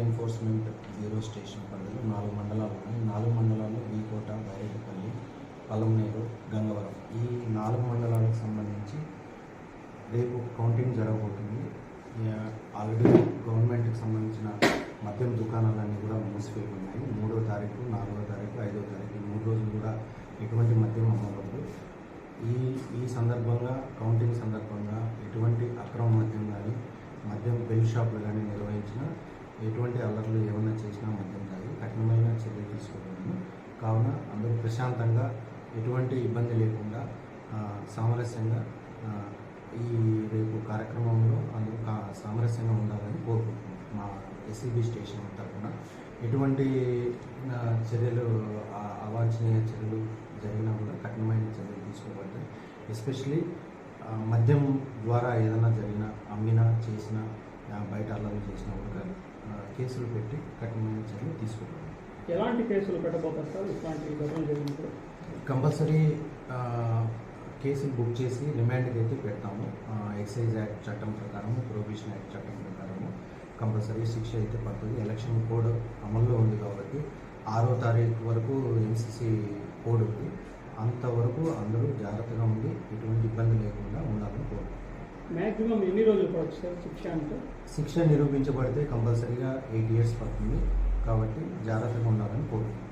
Enforcement bureau station పరిధిలో నాలుగు మండలాలు ఉన్నాయి. నాలుగు మండలాలు వీకోట బైరెడ్డిపల్లి పలమనేరు గంగవరం. ఈ నాలుగు మండలాలకు సంబంధించి రేపు కౌంటింగ్ జరగబోతుంది. ఆల్రెడీ గవర్నమెంట్కి సంబంధించిన మద్యం దుకాణాలన్నీ కూడా మూసిపోయి ఉన్నాయి మూడో తారీఖు నాలుగో తారీఖు ఐదో తారీఖు మూడు రోజులు కూడా ఎటువంటి మద్యం అమ్మవద్దు ఈ ఈ సందర్భంగా కౌంటింగ్ సందర్భంగా ఎటువంటి అక్రమ మద్యం కానీ మద్యం బెల్ షాపులు కానీ నిర్వహించిన ఎటువంటి అల్లర్లు ఏమైనా చేసినా మద్యం తాగి కఠినమైన చర్యలు తీసుకోవడం కావున అందరూ ప్రశాంతంగా ఎటువంటి ఇబ్బంది లేకుండా సామరస్యంగా ఈ రేపు కార్యక్రమంలో అందరూ కా- సామరస్యంగా ఉండాలని కోరుకుంటున్నాం. మా ఎస్సీబీ స్టేషన్ తరఫున ఎటువంటి చర్యలు అవాంఛనీయ చర్యలు జరిగినా కూడా కఠినమైన చర్యలు తీసుకోబడ్డాయి ఎస్పెషలీ మద్యం ద్వారా ఏదైనా జరిగినా అమ్మినా చేసినా బయట అల్లర్లు చేసినా కూడా కేసులు పెట్టి కఠినమైన చర్యలు తీసుకోబడతాయి ఎలాంటి కేసులు పెట్టబోతారు సార్? ఇట్లాంటి ఘటనలు జరిగినప్పుడు? కంపల్సరీ కేసులు బుక్ చేసి రిమాండ్కి అయితే పెడతాము. ఎక్సైజ్ యాక్ట్ చట్టం ప్రకారము ప్రొహిబిషన్ యాక్ట్ చట్టం ప్రకారము కంపల్సరీ శిక్ష అయితే పడుతుంది. ఎలక్షన్ కోడ్ అమల్లో ఉంది కాబట్టి ఆరో తారీఖు వరకు ఎంసీసీ కోడ్ ఉంది. అంతవరకు అందరూ జాగ్రత్తగా ఉండి ఎటువంటి ఇబ్బంది లేకుండా ఉండాలని కోరుకుంటున్నాం. మ్యాక్సిమం ఎన్ని రోజులు పడవచ్చు సార్ శిక్ష అంటే? శిక్ష నిరూపించబడితే కంపల్సరీగా ఎయిట్ ఇయర్స్ పడుతుంది. కాబట్టి జాగ్రత్తగా ఉండాలని కోరుతున్నాను